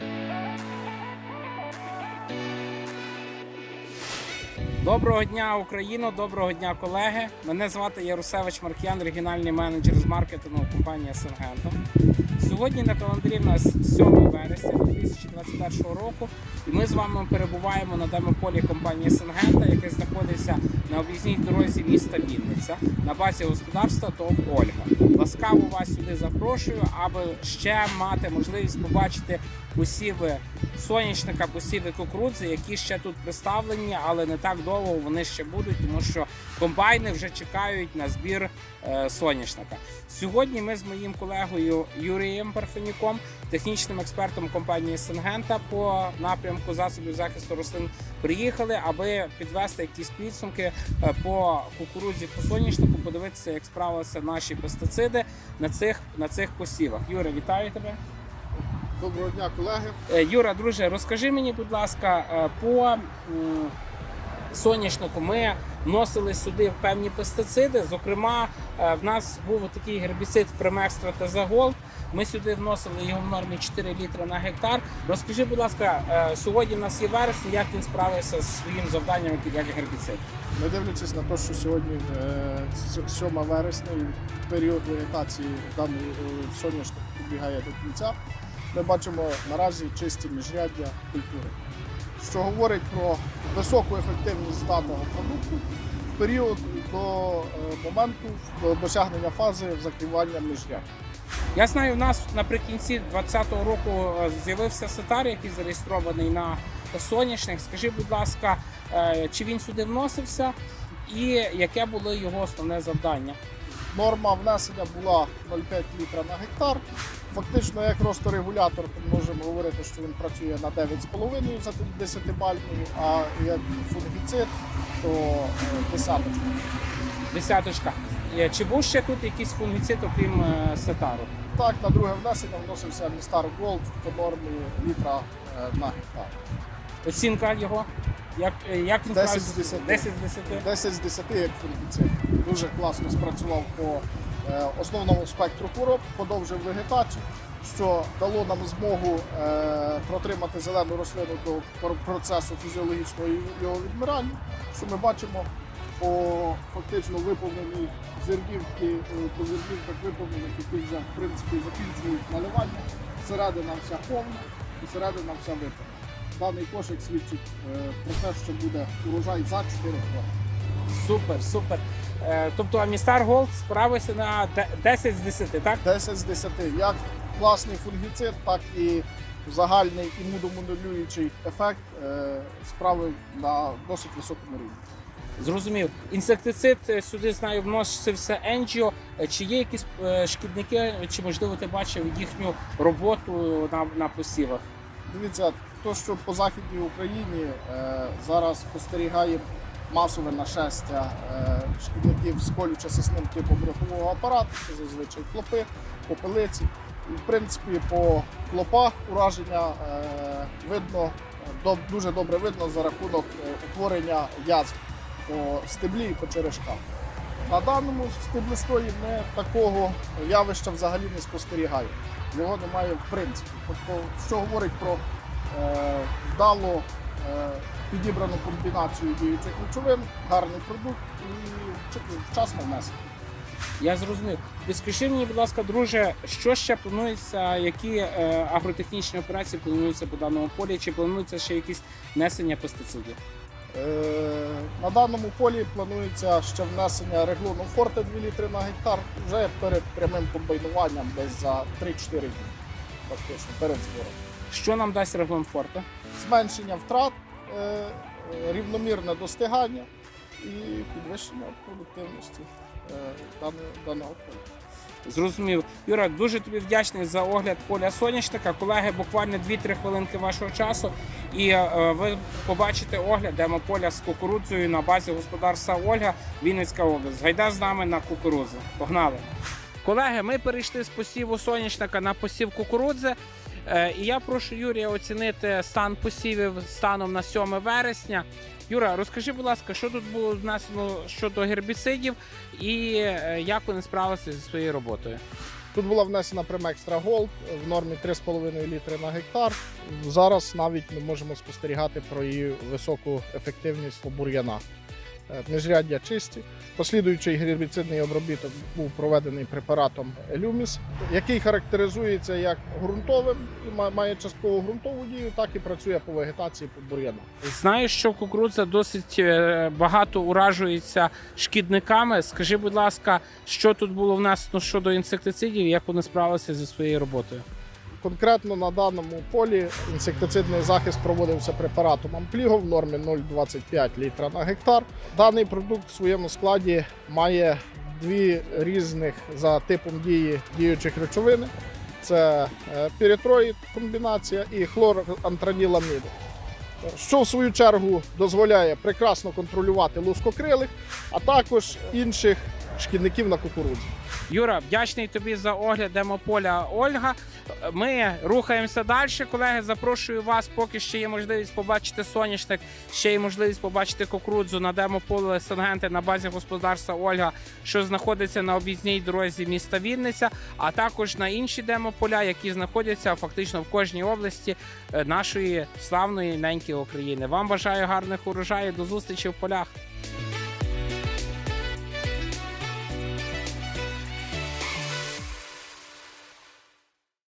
Bye. Доброго дня, Україно! Доброго дня, колеги! Мене звати Ярусевич Марк'ян, регіональний менеджер з маркетингу компанії Сингента. Сьогодні на календарі в нас 7 вересня 2021 року, і ми з вами перебуваємо на демополі компанії Сингента, яке знаходиться на об'їзній дорозі міста Вінниця на базі господарства ТОВ Ольга. Ласкаво вас сюди запрошую, аби ще мати можливість побачити посіви соняшника, посіви кукурудзи, які ще тут представлені, але не так довго вони ще будуть, тому що комбайни вже чекають на збір е, соняшника. Сьогодні ми з моїм колегою Юрієм Парфенюком, технічним експертом компанії Сингента по напрямку засобів захисту рослин, приїхали, аби підвести якісь підсумки е, по кукурудзі, по соняшнику, подивитися, як справилися наші пестициди на цих на цих посівах. Юра, вітаю тебе. Доброго дня, колеги. Е, Юра, друже, розкажи мені, будь ласка, по соняшнику ми вносили сюди певні пестициди. Зокрема, е, в нас був такий гербіцид Примекстра Тезагол. Ми сюди вносили його в нормі 4 літри на гектар. Розкажи, будь ласка, е, сьогодні в нас є вересень, як він справився з своїм завданням як гербіцид? Не дивлячись на те, що сьогодні е, 7 вересня і період вегетації даний е, соняшник підбігає до кінця, ми бачимо наразі чисті міжряддя культури, що говорить про високу ефективність даного продукту в період до е, моменту досягнення фази закривання міжрядь. Я знаю, у нас наприкінці 2020 року е, з'явився сетар, який зареєстрований на соняшник. Скажи, будь ласка, е, чи він сюди вносився, і яке було його основне завдання? Норма внесення була 0,5 літра на гектар. Фактично, як росторегулятор, то можемо говорити, що він працює на 9,5 за 10 бальною, а як фунгіцид, то е, десяточка. Десяточка. Е, Чи був ще тут якийсь фунгіцид, окрім е, сетару? Так, на друге внесення вносився Містар Голд по нормі літра на гектар. Оцінка його? Як, е, як він 10 з 10. 10 з 10. 10 з 10 як фунгіцид. Дуже класно спрацював по е, основному спектру хвороб, подовжив вегетацію, що дало нам змогу е, протримати зелену рослину до процесу фізіологічного його відмирання. Що ми бачимо по фактично виповненій зернівки, по зернівках виповнених, які вже в принципі закінчують наливання. Середина вся повна і середина вся виповнена. Даний кошик свідчить е, про те, що буде урожай за 4 роки. Супер, супер. Е, Тобто Амістар Голд справився на 10 з 10, так? 10 з 10. Як класний фунгіцид, так і загальний імуномодулюючий ефект е, справив на досить високому рівні. Зрозумів. Інсектицид сюди знаю, вносився Енджіо. Е, Чи є якісь шкідники, чи можливо ти бачив їхню роботу на, на посівах? Дивіться, то, що по Західній Україні е, зараз спостерігає масове нашестя е, шкідників з колюче-сосним типом рухового апарату, це зазвичай клопи, попелиці. І, в принципі, по клопах ураження е, видно, дуже добре видно за рахунок утворення язв по стеблі і по черешках. На даному стеблистої ми такого явища взагалі не спостерігаємо. Його немає в принципі. Тобто, що говорить про вдало е, підібрану комбінацію діючих речовин, гарний продукт і вчасно внесення. Я зрозумів. Підскажи мені, будь ласка, друже, що ще планується, які е, агротехнічні операції плануються по даному полі, чи планується ще якісь внесення пестицидів? Е, на даному полі планується ще внесення реглону форте 2 літри на гектар вже перед прямим комбайнуванням десь за 3-4 дні, фактично, перед збором. Що нам дасть реглон форте? Зменшення втрат, е, е, рівномірне достигання і підвищення продуктивності е, даного, поля. Зрозумів. Юра, дуже тобі вдячний за огляд поля соняшника. Колеги, буквально 2-3 хвилинки вашого часу. І ви побачите огляд демополя з кукурудзою на базі господарства Ольга, Вінницька область. Гайда з нами на кукурудзу. Погнали! Колеги, ми перейшли з посіву соняшника на посів кукурудзи. Е, І я прошу Юрія оцінити стан посівів станом на 7 вересня. Юра, розкажи, будь ласка, що тут було внесено щодо гербіцидів і е, як вони справилися зі своєю роботою? Тут була внесена Primextra Gold в нормі 3,5 літри на гектар. Зараз навіть ми можемо спостерігати про її високу ефективність по бур'янах. Е, Міжряддя чисті. Послідуючий гербіцидний обробіток був проведений препаратом Елюміс, який характеризується як ґрунтовим і ма- має частково ґрунтову дію, так і працює по вегетації по бур'янах. Знаю, що кукурудза досить е, багато уражується шкідниками. Скажи, будь ласка, що тут було внесено щодо інсектицидів, як вони справилися зі своєю роботою? Конкретно на даному полі інсектицидний захист проводився препаратом Ампліго в нормі 0,25 літра на гектар. Даний продукт в своєму складі має дві різних за типом дії діючих речовини. Це е, піритроїд комбінація і хлорантраніламід, що в свою чергу дозволяє прекрасно контролювати лускокрилих, а також інших шкідників на кукурудзі. Юра, вдячний тобі за огляд демополя Ольга. Ми рухаємося далі. Колеги, запрошую вас, поки ще є можливість побачити соняшник, ще є можливість побачити кукурудзу на демополе Сенгенти на базі господарства Ольга, що знаходиться на об'їзній дорозі міста Вінниця, а також на інші демополя, які знаходяться фактично в кожній області е, нашої славної неньки України. Вам бажаю гарних урожаїв. До зустрічі в полях.